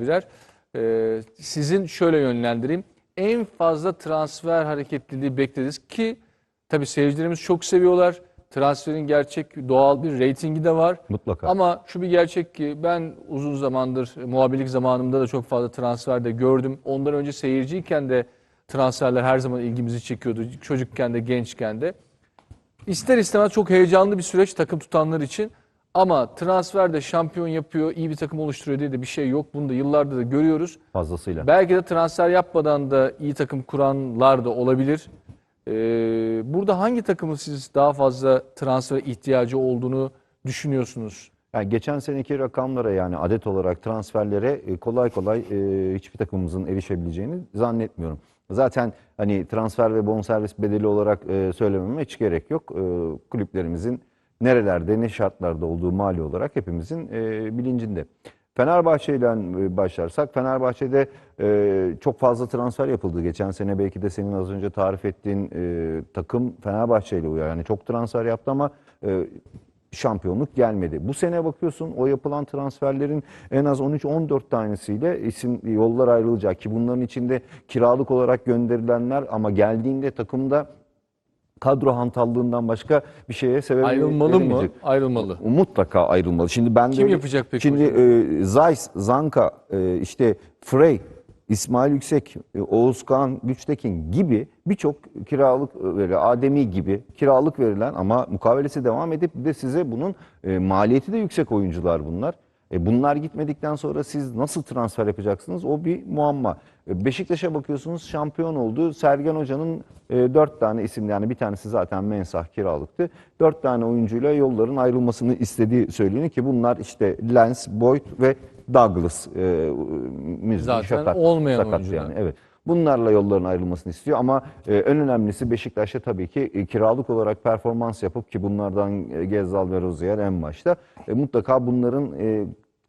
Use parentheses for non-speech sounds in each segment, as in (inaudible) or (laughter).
birer. Ee, sizin şöyle yönlendireyim. En fazla transfer hareketliliği bekleriz ki tabii seyircilerimiz çok seviyorlar. Transferin gerçek doğal bir reytingi de var. Mutlaka. Ama şu bir gerçek ki ben uzun zamandır muhabirlik zamanımda da çok fazla transfer de gördüm. Ondan önce seyirciyken de transferler her zaman ilgimizi çekiyordu. Çocukken de gençken de. İster istemez çok heyecanlı bir süreç takım tutanlar için. Ama transfer de şampiyon yapıyor, iyi bir takım oluşturuyor diye de bir şey yok. Bunu da yıllardır da görüyoruz. Fazlasıyla. Belki de transfer yapmadan da iyi takım kuranlar da olabilir. Ee, burada hangi takımın siz daha fazla transfer ihtiyacı olduğunu düşünüyorsunuz? Yani geçen seneki rakamlara yani adet olarak transferlere e, kolay kolay e, hiçbir takımımızın erişebileceğini zannetmiyorum. Zaten hani transfer ve bonservis bedeli olarak e, söylememe hiç gerek yok. E, kulüplerimizin nerelerde ne şartlarda olduğu mali olarak hepimizin e, bilincinde. Fenerbahçe ile başlarsak Fenerbahçe'de e, çok fazla transfer yapıldı. Geçen sene belki de senin az önce tarif ettiğin e, takım Fenerbahçe ile uyar. Yani çok transfer yaptı ama e, şampiyonluk gelmedi. Bu sene bakıyorsun o yapılan transferlerin en az 13-14 tanesiyle isim yollar ayrılacak ki bunların içinde kiralık olarak gönderilenler ama geldiğinde takımda kadro hantallığından başka bir şeye sebep Ayrılmalı mı? Ayrılmalı. Mutlaka ayrılmalı. Şimdi ben de Kim öyle- yapacak peki Şimdi hocam? e, Zeiss, Zanka, e, işte Frey, İsmail Yüksek, e, Oğuzkan Güçtekin gibi birçok kiralık e, veri, Ademi gibi kiralık verilen ama mukavelesi devam edip bir de size bunun e, maliyeti de yüksek oyuncular bunlar. E, bunlar gitmedikten sonra siz nasıl transfer yapacaksınız? O bir muamma. E, Beşiktaş'a bakıyorsunuz şampiyon oldu. Sergen Hoca'nın e, dört tane isim yani bir tanesi zaten mensah kiralıktı. Dört tane oyuncuyla yolların ayrılmasını istediği söyleniyor ki bunlar işte Lens, Boyd ve Douglas. E, Müzdi, Zaten olmayan oyuncular. yani. Evet. Bunlarla yolların ayrılmasını istiyor ama e, en önemlisi Beşiktaş'ta tabii ki e, kiralık olarak performans yapıp ki bunlardan e, Gezzal ve Rozier en başta e, mutlaka bunların e,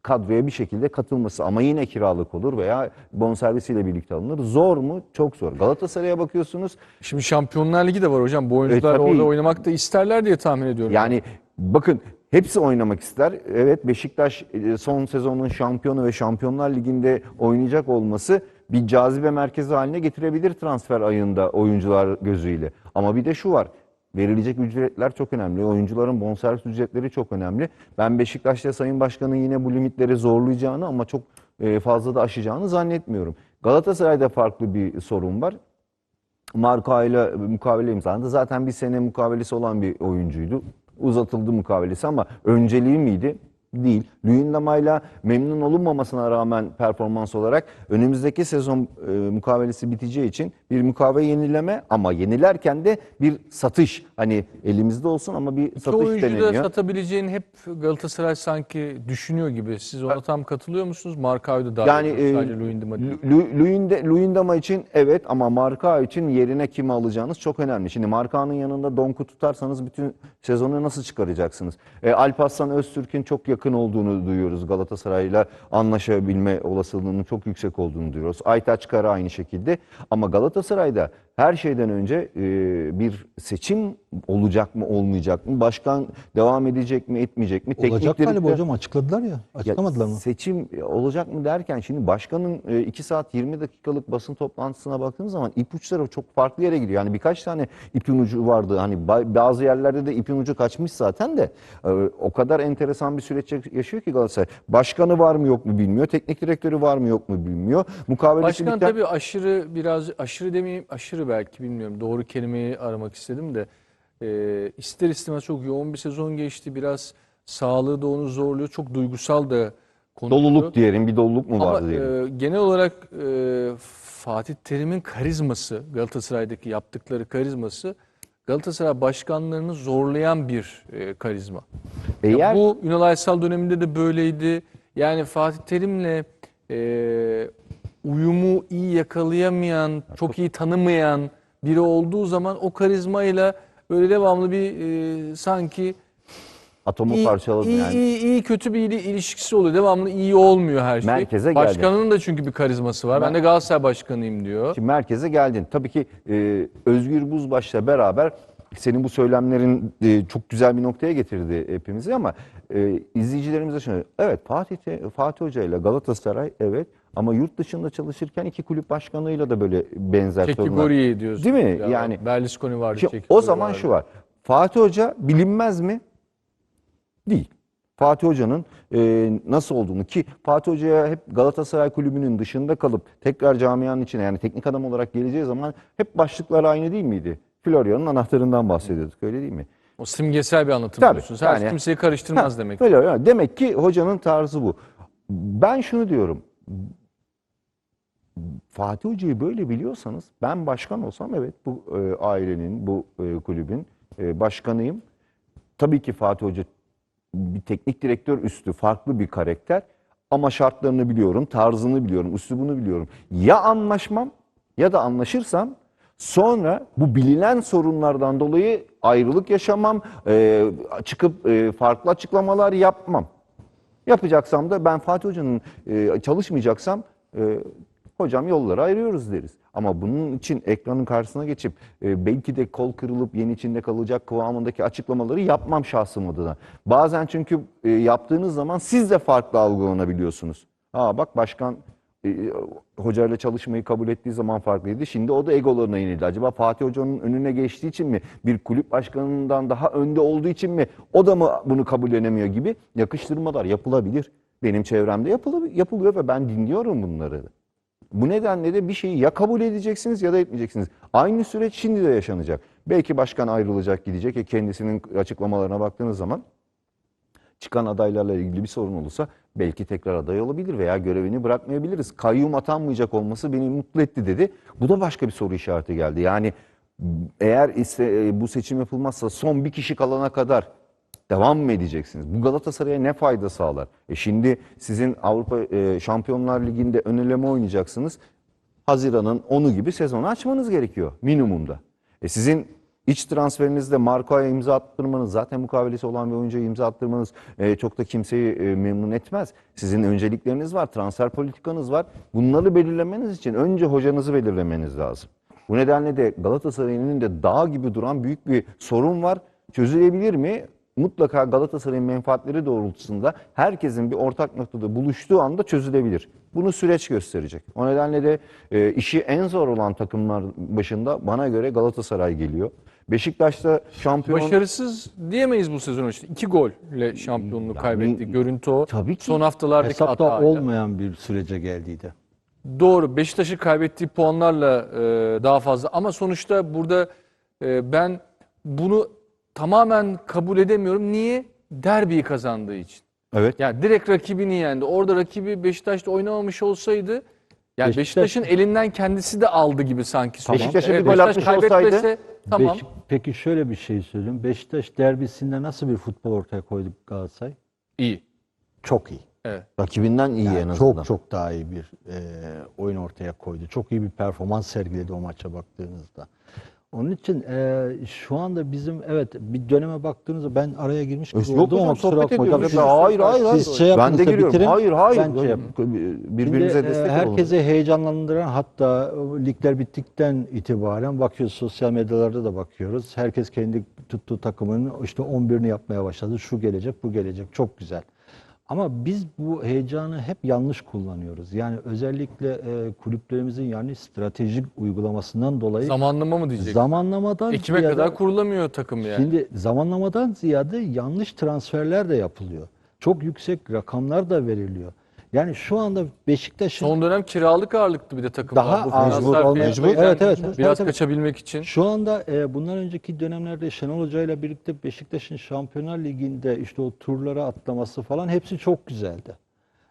kadroya bir şekilde katılması ama yine kiralık olur veya bonservisiyle birlikte alınır. Zor mu? Çok zor. Galatasaray'a bakıyorsunuz. Şimdi Şampiyonlar Ligi de var hocam. Bu oyuncular E, tabii. orada oynamak da isterler diye tahmin ediyorum. Yani bakın hepsi oynamak ister. Evet Beşiktaş e, son sezonun şampiyonu ve Şampiyonlar Ligi'nde oynayacak olması bir cazibe merkezi haline getirebilir transfer ayında oyuncular gözüyle. Ama bir de şu var. Verilecek ücretler çok önemli. Oyuncuların bonservis ücretleri çok önemli. Ben Beşiktaş'ta Sayın Başkan'ın yine bu limitleri zorlayacağını ama çok e, fazla da aşacağını zannetmiyorum. Galatasaray'da farklı bir sorun var. Marka ile mukavele imzalandı. Zaten bir sene mukavelesi olan bir oyuncuydu. Uzatıldı mukavelesi ama önceliği miydi? Değil. Luyendama'yla memnun olunmamasına rağmen performans olarak önümüzdeki sezon e, mukavelesi biteceği için bir mukavele yenileme ama yenilerken de bir satış. Hani elimizde olsun ama bir satış oyuncuyu da deneniyor. satabileceğini hep Galatasaray sanki düşünüyor gibi. Siz ona tam katılıyor musunuz? Markao'yu da dahil Yani ediyoruz, e, sadece Luyendama değil. Lu- Luyende- Luyendama için evet ama Marka için yerine kimi alacağınız çok önemli. Şimdi Marka'nın yanında Donku tutarsanız bütün sezonu nasıl çıkaracaksınız? E, Alparslan Öztürk'ün çok yakın olduğunu duyuyoruz. Galatasaray'la anlaşabilme olasılığının çok yüksek olduğunu duyuyoruz. Aytaç Kara aynı şekilde. Ama Galatasaray'da her şeyden önce e, bir seçim olacak mı olmayacak mı? Başkan devam edecek mi etmeyecek mi? Olacak Teknik galiba hocam açıkladılar ya. ya Açıklamadılar mı? Seçim olacak mı derken şimdi başkanın 2 saat 20 dakikalık basın toplantısına baktığımız zaman ipuçları çok farklı yere gidiyor. Yani birkaç tane ipin ucu vardı. Hani ba- bazı yerlerde de ipin ucu kaçmış zaten de e, o kadar enteresan bir süreç yaşıyor ki Galatasaray. Başkanı var mı yok mu bilmiyor. Teknik direktörü var mı yok mu bilmiyor. Mukavelesi Başkan biten- tabii aşırı biraz aşırı demeyeyim aşırı belki bilmiyorum doğru kelimeyi aramak istedim de e, ister istemez çok yoğun bir sezon geçti biraz sağlığı da onu zorluyor çok duygusal da konuşuyor. doluluk diyelim bir doluluk mu vardı diyelim. e, genel olarak e, Fatih Terim'in karizması Galatasaray'daki yaptıkları karizması Galatasaray başkanlarını zorlayan bir e, karizma. Ya Eğer bu Ünal Aysal döneminde de böyleydi. Yani Fatih Terim'le e, uyumu iyi yakalayamayan, çok iyi tanımayan biri olduğu zaman o karizmayla böyle devamlı bir e, sanki atomu iyi, parçaladı iyi, yani. iyi, iyi, kötü bir ili- ilişkisi oluyor. Devamlı iyi olmuyor her şey. Merkeze geldi. Başkanının da çünkü bir karizması var. Ben, de Galatasaray başkanıyım diyor. Şimdi merkeze geldin. Tabii ki e, Özgür Buzbaş'la beraber senin bu söylemlerin e, çok güzel bir noktaya getirdi hepimizi ama e, izleyicilerimize şunu evet Fatih Te- Fatih Hoca ile Galatasaray evet ama yurt dışında çalışırken iki kulüp başkanıyla da böyle benzer sorunlar. Çekigori'yi diyorsun. Değil mi? Ya, Yani- Berlusconi vardı. Şimdi o zaman vardı. şu var. Fatih Hoca bilinmez mi? Değil. Fatih Hoca'nın e, nasıl olduğunu ki Fatih Hoca'ya hep Galatasaray kulübünün dışında kalıp tekrar camianın içine yani teknik adam olarak geleceği zaman hep başlıklar aynı değil miydi? Florya'nın anahtarından bahsediyorduk öyle değil mi? O simgesel bir anlatım Tabii, diyorsunuz. Her yani- kimseyi karıştırmaz Ha, demek. Öyle, öyle. Demek ki hocanın tarzı bu. Ben şunu diyorum. Fatih Hoca'yı böyle biliyorsanız ben başkan olsam evet bu e, ailenin, bu e, kulübün e, başkanıyım. Tabii ki Fatih Hoca bir teknik direktör üstü farklı bir karakter ama şartlarını biliyorum, tarzını biliyorum, üslubunu biliyorum. Ya anlaşmam ya da anlaşırsam sonra bu bilinen sorunlardan dolayı ayrılık yaşamam, e, çıkıp e, farklı açıklamalar yapmam. Yapacaksam da ben Fatih Hoca'nın e, çalışmayacaksam e, hocam yolları ayırıyoruz deriz. Ama bunun için ekranın karşısına geçip e, belki de kol kırılıp yen içinde kalacak kıvamındaki açıklamaları yapmam şahsım adına. Bazen çünkü e, yaptığınız zaman siz de farklı algılanabiliyorsunuz. Ha bak başkan e, hocayla çalışmayı kabul ettiği zaman farklıydı. Şimdi o da egolarına yenildi. Acaba Fatih Hoca'nın önüne geçtiği için mi? Bir kulüp başkanından daha önde olduğu için mi? O da mı bunu kabullenemiyor gibi yakıştırmalar yapılabilir. Benim çevremde yapılı- yapılıyor ve ben dinliyorum bunları. Bu nedenle de bir şeyi ya kabul edeceksiniz ya da etmeyeceksiniz. Aynı süreç şimdi de yaşanacak. Belki başkan ayrılacak gidecek. E kendisinin açıklamalarına baktığınız zaman çıkan adaylarla ilgili bir sorun olursa belki tekrar aday olabilir veya görevini bırakmayabiliriz. Kayyum atanmayacak olması beni mutlu etti dedi. Bu da başka bir soru işareti geldi. Yani eğer iste, e, bu seçim yapılmazsa son bir kişi kalana kadar devam mı edeceksiniz? Bu Galatasaray'a ne fayda sağlar? E şimdi sizin Avrupa e, Şampiyonlar Ligi'nde ön eleme oynayacaksınız. Haziran'ın 10'u gibi sezonu açmanız gerekiyor minimumda. E sizin iç transferinizde Marco'ya imza attırmanız, zaten mukavelesi olan bir oyuncuya imza attırmanız e, çok da kimseyi e, memnun etmez. Sizin öncelikleriniz var, transfer politikanız var. Bunları belirlemeniz için önce hocanızı belirlemeniz lazım. Bu nedenle de Galatasaray'ın önünde dağ gibi duran büyük bir sorun var. Çözülebilir mi? Mutlaka Galatasaray'ın menfaatleri doğrultusunda herkesin bir ortak noktada buluştuğu anda çözülebilir. Bunu süreç gösterecek. O nedenle de e, işi en zor olan takımlar başında bana göre Galatasaray geliyor. Beşiktaş'ta şampiyon... Başarısız diyemeyiz bu sezon için. İki golle şampiyonluğu kaybetti. Görüntü o. Tabii ki. Son haftalardaki Hesapta hataydı. olmayan bir sürece geldiydi. Doğru. Beşiktaş'ın kaybettiği puanlarla e, daha fazla. Ama sonuçta burada e, ben bunu tamamen kabul edemiyorum. Niye? Derbiyi kazandığı için. Evet. Yani direkt rakibini yendi. Orada rakibi Beşiktaş'ta oynamamış olsaydı yani Beşiktaş- Beşiktaş'ın elinden kendisi de aldı gibi sanki. Tamam. Beşiktaş'a bir gol atmış kaybetmese olsaydı- tamam. Beş- peki şöyle bir şey söyleyeyim. Beşiktaş derbisinde nasıl bir futbol ortaya koydu Galatasaray? iyi. Çok iyi. Evet. Rakibinden iyi en azından. çok çok daha iyi bir e, oyun ortaya koydu. Çok iyi bir performans sergiledi o maça baktığınızda. Onun için e, şu anda bizim evet bir döneme baktığınızda ben araya girmiş gibi Yok oldum hocam ama kusura sohbet bakmayın. ediyoruz. Siz- hayır hayır hayır. siz şey ben de giriyorum. bitirin, Hayır hayır. ben şey yapayım. Birbirimize Şimdi, e, destek olalım. herkese heyecanlandıran hatta ligler bittikten itibaren bakıyoruz sosyal medyalarda da bakıyoruz. Herkes kendi tuttuğu takımının işte 11'ini yapmaya başladı. Şu gelecek, bu gelecek. Çok güzel. Ama biz bu heyecanı hep yanlış kullanıyoruz. Yani özellikle e, kulüplerimizin yani stratejik uygulamasından dolayı Zamanlama mı diyecek? zamanlamadan Ekime ziyade- kadar kurulamıyor takım yani. Şimdi zamanlamadan ziyade yanlış transferler de yapılıyor. Çok yüksek rakamlar da veriliyor. Yani şu anda Beşiktaş'ın Son dönem kiralık ağırlıklı bir de takımlar. Daha finansal mecbur, play'den Evet, evet. Biraz Tabii, tabii. kaçabilmek için. Şu anda e, bundan önceki dönemlerde Şenol Hoca ile birlikte Beşiktaş'ın Şampiyonlar Ligi'nde işte o turlara atlaması falan hepsi çok güzeldi.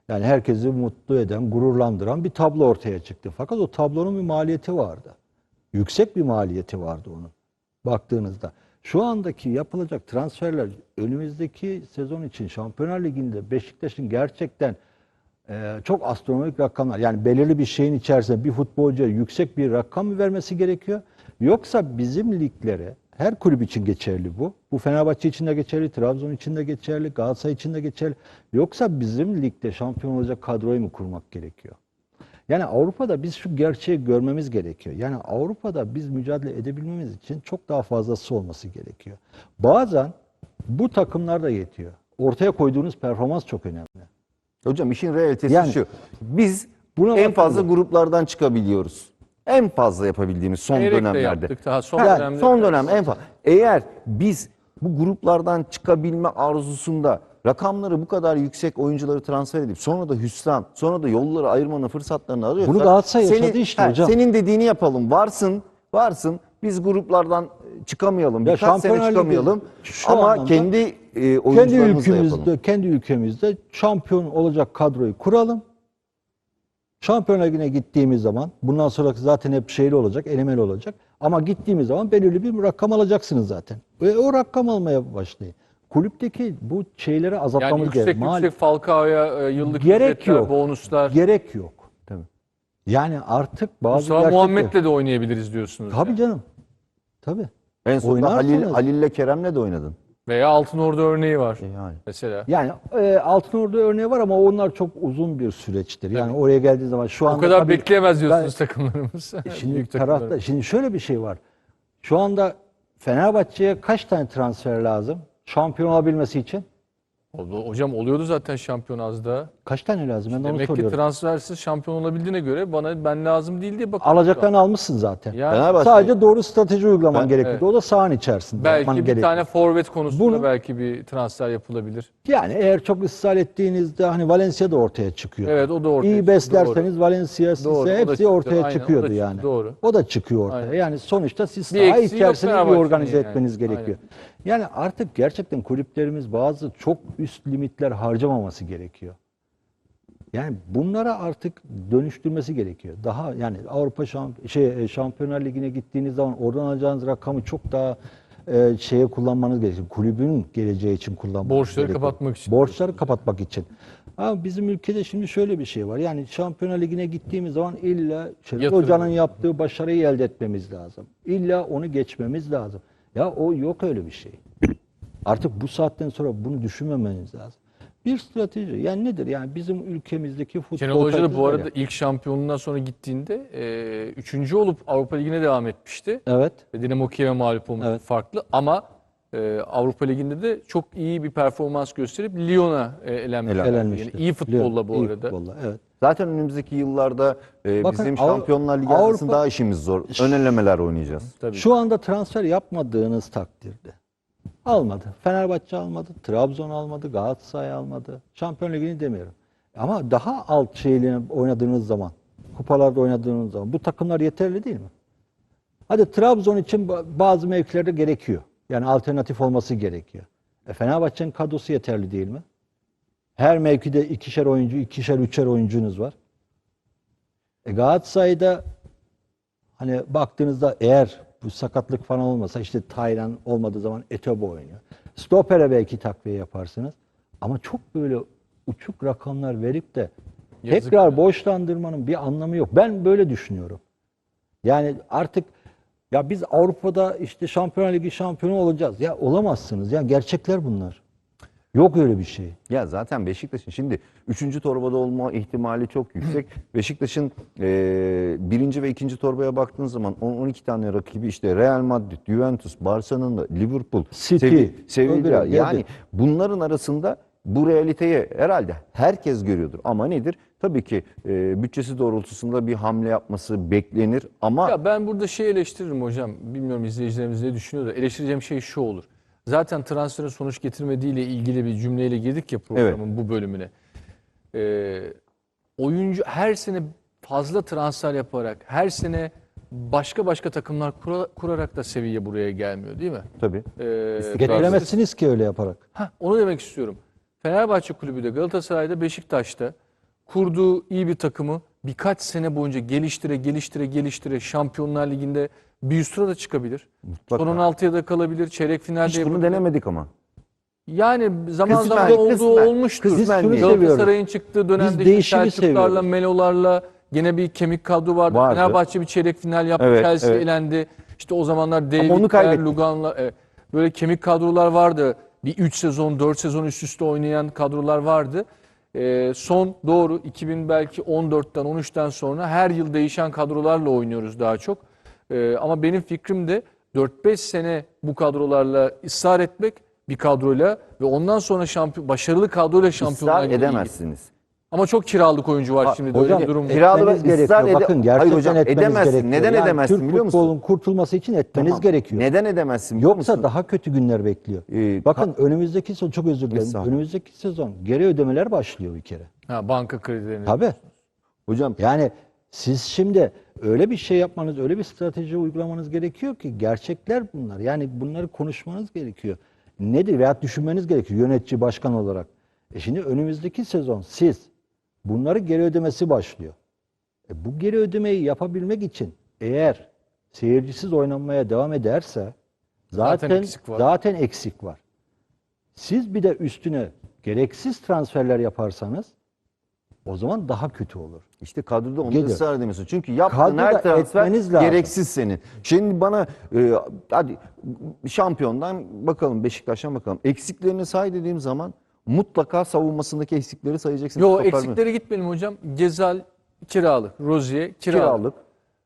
Yani herkesi mutlu eden, gururlandıran bir tablo ortaya çıktı. Fakat o tablonun bir maliyeti vardı. Yüksek bir maliyeti vardı onun baktığınızda. Şu andaki yapılacak transferler önümüzdeki sezon için Şampiyonlar Ligi'nde Beşiktaş'ın gerçekten ee, çok astronomik rakamlar. Yani belirli bir şeyin içerisinde bir futbolcuya yüksek bir rakam mı vermesi gerekiyor? Yoksa bizim liglere, her kulüp için geçerli bu. Bu Fenerbahçe için de geçerli, Trabzon için de geçerli, Galatasaray için de geçerli. Yoksa bizim ligde şampiyon olacak kadroyu mu kurmak gerekiyor? Yani Avrupa'da biz şu gerçeği görmemiz gerekiyor. Yani Avrupa'da biz mücadele edebilmemiz için çok daha fazlası olması gerekiyor. Bazen bu takımlar da yetiyor. Ortaya koyduğunuz performans çok önemli. Hocam işin realitesi Yani- şu. Biz Buna en fazla bakalım. gruplardan çıkabiliyoruz. En fazla yapabildiğimiz son de dönemlerde. yaptık daha son dönemde. son dönem en fazla. Eğer biz bu gruplardan çıkabilme arzusunda rakamları bu kadar yüksek oyuncuları transfer edip sonra da hüsran, sonra da yolları ayırmanın fırsatlarını arıyorsak Bunu Galatasaray yaşadı işte hocam. Senin dediğini yapalım. Varsın, varsın. Biz gruplardan çıkamayalım. Ya Birkaç sene çıkamayalım. şu Ama kendi e, Kendi oyuncularımızla yapalım. ülkemizde, kendi ülkemizde şampiyon olacak kadroyu kuralım. Şampiyonlar Ligi'ne gittiğimiz zaman bundan sonra zaten hep şeyli olacak, elemeli olacak. Ama gittiğimiz zaman belirli bir rakam alacaksınız zaten. Ve o rakam almaya başlayın. Kulüpteki bu şeyleri Yani azaltmamız yüksek gerekiyor. Mal- yüksek Falcao'ya e, yıllık Gerek yok. bonuslar. Gerek yok. Tabii. Yani artık bazı Mustafa gerçekler- Muhammed'le de oynayabiliriz diyorsunuz. Tabii yani. canım. Tabii. En sonunda Halil, Halil'le Kerem'le de oynadın. Veya Altınordu örneği var E yani. mesela. Yani e, Altınordu örneği var ama onlar çok uzun bir süreçtir. Yani oraya geldiği zaman şu anda O kadar tabii- bekleyemez diyorsunuz takımlarımız. (laughs) Şimdi Büyük tarafta takımlarımız. şimdi şöyle bir şey var. Şu anda Fenerbahçe'ye kaç tane transfer lazım? Şampiyon olabilmesi için Oldu- Hocam oluyordu zaten şampiyon az da. kaç tane lazım? Ben de onu Demek ki soruyorum. transfersiz şampiyon olabildiğine göre bana ben lazım değil diye bakıyorum. Alacaklarını almışsın zaten. Yani Fenerbahçe- Sadece doğru strateji uygulaman Ben- gerekiyordu. evet. O da sahanın içerisinde. yapman belki bir gerekiyor. tane forvet konusunda Bunu- belki bir transfer yapılabilir. Yani eğer çok ısrar ettiğinizde hani Valencia da ortaya çıkıyor. Evet o da ortaya İyi çıktı, beslerseniz Valencia Doğru, size o da hepsi çıktı. ortaya Aynen, o da çıkıyordu çıktı, yani. doğru. O da çıkıyor ortaya. Aynen. Yani sonuçta siz Bir saha eksiği yok içerisinde bir Fenerbahçe'nin organize yani. etmeniz gerekiyor. Yani artık gerçekten kulüplerimiz bazı çok üst limitler harcamaması gerekiyor. Yani bunlara artık dönüştürmesi gerekiyor. Daha yani Avrupa şamp şey e, Şampiyonlar Ligi'ne gittiğiniz zaman oradan alacağınız rakamı çok daha e, şeye kullanmanız gerekiyor. Kulübün geleceği için kullanmanız Borçları gerekiyor. kapatmak için. Borçları kapatmak için. Ama bizim ülkede şimdi şöyle bir şey var. Yani Şampiyonlar Ligi'ne gittiğimiz zaman illa Şerif. Hoca'nın yaptığı başarıyı elde etmemiz lazım. İlla onu geçmemiz lazım. Ya o yok öyle bir şey. Artık bu saatten sonra bunu düşünmemeniz lazım. Bir strateji. Yani nedir? Yani bizim ülkemizdeki futbol Şenol Hoca da bu arada ya. ilk şampiyonluğundan sonra gittiğinde e, üçüncü olup Avrupa Ligi'ne devam etmişti. Evet. Ve Dinamo Kiev'e mağlup olmuş Evet. farklı ama e, Avrupa Ligi'nde de çok iyi bir performans gösterip Lyon'a e, elenmiş. Elen- Yani Elenmişti. iyi futbolla bu İyi arada. futbolla, evet. Zaten önümüzdeki yıllarda e, Bakın, bizim Şampiyonlar Ligi Avrupa- arasında daha işimiz zor. Ön elemeler oynayacağız. Tabii. Şu anda transfer yapmadığınız takdirde almadı. Fenerbahçe almadı, Trabzon almadı, Galatasaray almadı. Şampiyon Ligi'ni demiyorum. Ama daha alt şeyle oynadığınız zaman, kupalarda oynadığınız zaman bu takımlar yeterli değil mi? Hadi Trabzon için ba- bazı mevkilerde gerekiyor. Yani alternatif olması gerekiyor. E Fenerbahçe'nin kadrosu yeterli değil mi? Her mevkide ikişer oyuncu, ikişer, üçer oyuncunuz var. E Galatasaray'da Hani baktığınızda eğer bu sakatlık falan olmasa işte Taylan olmadığı zaman Etobo oynuyor. Stoper'e belki takviye yaparsınız. Ama çok böyle uçuk rakamlar verip de Yazık tekrar ya. borçlandırmanın bir anlamı yok. Ben böyle düşünüyorum. Yani artık ya biz Avrupa'da işte Şampiyonlar Ligi şampiyonu olacağız. Ya olamazsınız. Ya gerçekler bunlar. Yok öyle bir şey. Ya zaten Beşiktaş'ın şimdi 3. torbada olma ihtimali çok yüksek. (clears throat) Beşiktaş'ın e, birinci ve ikinci torbaya baktığın zaman 10-12 tane rakibi işte Real Madrid, Juventus, Barcelona, Liverpool, City, Sevi- Sevilla. Yani bunların arasında bu realiteyi herhalde herkes görüyordur. Ama nedir? Tabii ki e, bütçesi doğrultusunda bir hamle yapması beklenir ama Ya ben burada şey eleştiririm hocam. Bilmiyorum izleyicilerimiz ne düşünüyor da eleştireceğim şey şu olur. Zaten transferin sonuç getirmediğiyle ilgili bir cümleyle girdik ya programın bu bölümüne. Ee, oyuncu her sene fazla transfer yaparak, her sene başka başka takımlar kura- kurarak da seviye buraya gelmiyor değil mi? tabii Ee, Getiremezsiniz ki öyle yaparak. Heh, onu demek istiyorum. Fenerbahçe Kulübü de Galatasaray'da Beşiktaş'ta kurduğu iyi bir takımı birkaç sene boyunca geliştire geliştire geliştire Şampiyonlar Ligi'nde bir üst da çıkabilir. Mutlaka. Son 16'ya da kalabilir. Çeyrek finalde hiç bunu yapabilir. denemedik ama. Yani zaman Kısmen, zaman olduğu kısmen, olmuştur. kısmen. Galatasaray'ın çıktığı dönemde işte Selçuklarla, seviyoruz. Melolarla gene bir kemik kadro vardı. Vardı. Fenerbahçe bir çeyrek final yaptı. Evet, Chelsea evet. elendi. İşte o zamanlar David'ler. Lugan'la evet. böyle kemik kadrolar vardı. Bir 3 sezon, 4 sezon üst üste oynayan kadrolar vardı. E, son doğru 2000 belki 14'ten 13'ten sonra her yıl değişen kadrolarla oynuyoruz daha çok. E, ama benim fikrim de 4-5 sene bu kadrolarla ısrar etmek bir kadroyla ve ondan sonra şampiyon, başarılı kadroyla gitmek iyi. edemezsiniz. Ama çok kiralık oyuncu var şimdi de öyle Hocam bir durum kiralı etmeniz gerekiyor. ede- Bakın Hayır gerçekten hocam, etmeniz edemezsin. gerekiyor. Neden Yani edemezsin Türk biliyor musun? futbolun kurtulması için etmeniz Tamam. gerekiyor. Neden edemezsin biliyor Yoksa musun? daha kötü günler bekliyor. Ee, Bakın önümüzdeki sezon çok özür dilerim. Estağfurullah. Önümüzdeki sezon geri ödemeler başlıyor bir kere. Ha, banka kredilerini. Tabii. Hocam Yani siz şimdi öyle bir şey yapmanız, öyle bir strateji uygulamanız gerekiyor ki gerçekler bunlar. Yani bunları konuşmanız gerekiyor. Nedir veya düşünmeniz gerekiyor yönetici başkan olarak. E şimdi önümüzdeki sezon siz bunları geri ödemesi başlıyor. E bu geri ödemeyi yapabilmek için eğer seyircisiz oynanmaya devam ederse Zaten zaten eksik var. zaten eksik var. Siz bir de üstüne gereksiz transferler yaparsanız o zaman daha kötü olur. İşte kadroda onu Gelir. ısrar edemiyorsun. Çünkü yaptığın Kadroda her transfer etmeniz lazım. gereksiz senin. Şimdi bana e, hadi şampiyondan bakalım Beşiktaş'tan bakalım. Eksiklerini say dediğim zaman mutlaka savunmasındaki eksikleri sayacaksın. Yo Stoper mi? eksikleri gitmeyelim hocam. Gezal kiralık, Rozier kiralık. kiralık.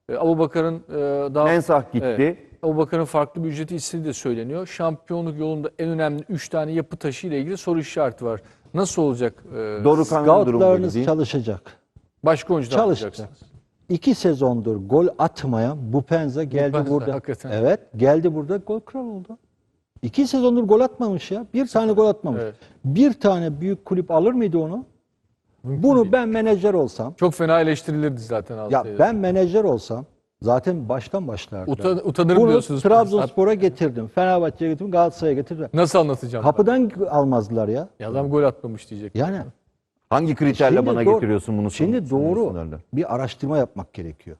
E, Abubakar'ın e, daha Mensah gitti. Evet. Abubakar'ın farklı bir ücreti istediği de söyleniyor. Şampiyonluk yolunda en önemli 3 tane yapı taşı ile ilgili soru işareti var. Nasıl olacak? E, Dorukhan'ın durumu değil. çalışacak. başka oyuncular Çalışacak. İki sezondur gol atmayan Bupenza geldi Bupenza, burada. hakikaten. Evet, geldi burada gol kral oldu. İki sezondur gol atmamış ya. Bir tane gol atmamış. Evet. Bir tane büyük kulüp alır mıydı onu? Bunu ben menajer olsam, Çok fena eleştirilirdi zaten ya ben menajer olsam zaten baştan başlardı. Uta- utanırım Bunu diyorsunuz. Trabzonspor'a getirdim, Fenerbahçe'ye getirdim, Galatasaray'a getirdim. Nasıl anlatacağım? Kapıdan almazlar ya. Ya adam gol atmamış diyecek. Yani Hangi kriterle Şimdi bana doğru- getiriyorsun bunu? Şimdi doğru bir araştırma yapmak gerekiyor.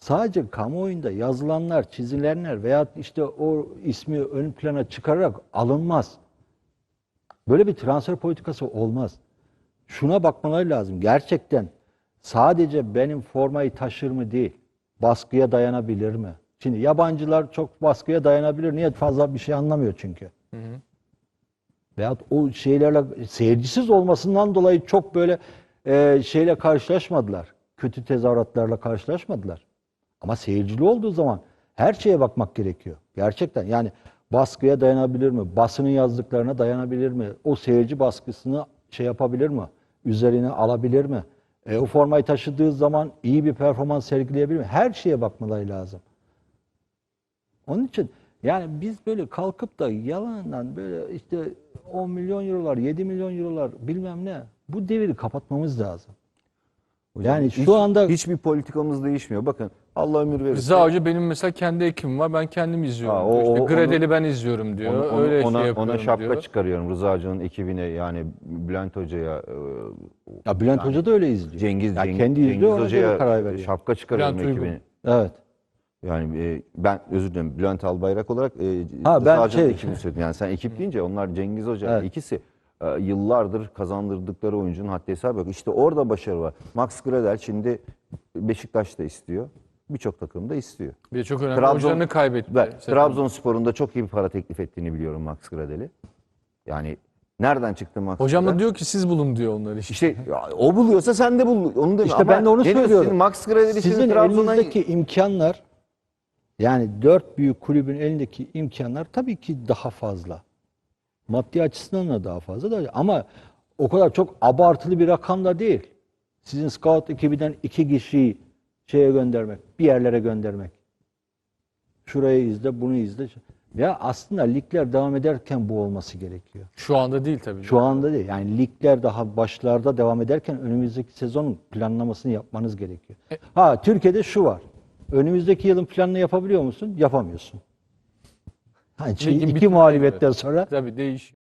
Sadece kamuoyunda yazılanlar, çizilenler veya işte o ismi ön plana çıkararak alınmaz. Böyle bir transfer politikası olmaz. Şuna bakmaları lazım. Gerçekten sadece benim formayı taşır mı değil, baskıya dayanabilir mi? Şimdi yabancılar çok baskıya dayanabilir. Niye? Fazla bir şey anlamıyor çünkü. Veyahut o şeylerle seyircisiz olmasından dolayı çok böyle e, şeyle karşılaşmadılar. Kötü tezahüratlarla karşılaşmadılar. Ama seyircili olduğu zaman her şeye bakmak gerekiyor. Gerçekten yani baskıya dayanabilir mi? Basının yazdıklarına dayanabilir mi? O seyirci baskısını şey yapabilir mi? Üzerine alabilir mi? E, o formayı taşıdığı zaman iyi bir performans sergileyebilir mi? Her şeye bakmaları lazım. Onun için yani biz böyle kalkıp da yalandan böyle işte 10 milyon eurolar, 7 milyon eurolar bilmem ne bu deviri kapatmamız lazım. Yani Hiç- şu anda hiçbir politikamız değişmiyor. Bakın Allah ömür verirse. Rıza Hoca benim mesela kendi ekibim var. Ben kendim izliyorum. Ha, o- diyor. İşte Gredel'i ben izliyorum diyor. Onu- onu- Öyle ona, şey yapıyorum ona şapka diyor. çıkarıyorum Rıza Hoca'nın ekibine yani Bülent Hoca'ya e, ya Bülent Hoca da öyle izliyor. Cengiz, Ya Cengiz, kendi izliyor Cengiz Hoca'ya karar veriyor. şapka çıkarıyorum Bülent Uygun. ekibine. Evet. Yani e, ben özür dilerim Bülent Albayrak olarak e, Ha, Rıza ben Hoca'nın şey- ekibini söyledim. Yani sen ekip deyince onlar Cengiz Hoca Evet. ikisi e, yıllardır kazandırdıkları oyuncunun haddi hesabı yok. İşte orada başarı var. Max Gradel şimdi Beşiktaş'ta istiyor. Birçok takımda istiyor. Bir de çok önemli Trabzon- oyuncularını kaybetti. Sezon. Trabzonspor'un da çok iyi bir para teklif ettiğini biliyorum Max Gradel'i. Yani nereden çıktı Max Hocam da Gradel? diyor ki siz bulun diyor onları işte. İşte ya, o buluyorsa sen de bul. Onu da, İşte ben de onu ne diyorsun? söylüyorum. Max Gradel'i Sizin şimdi Trabzon'a elinizdeki imkanlar yani dört büyük kulübün elindeki imkanlar tabii ki daha fazla. Maddi açısından da daha fazla da ama o kadar çok abartılı bir rakam da değil. Sizin scout ekibinden iki kişiyi şeye göndermek, bir yerlere göndermek. Şurayı izle, bunu izle. Ya aslında ligler devam ederken bu olması gerekiyor. Şu anda değil tabii. Şu anda değil. Yani ligler daha başlarda devam ederken önümüzdeki sezonun planlamasını yapmanız gerekiyor. Ha Türkiye'de şu var. Önümüzdeki yılın planını yapabiliyor musun? Yapamıyorsun. Ha, Ligin iki mağlubiyetten sonra Tabii değiş.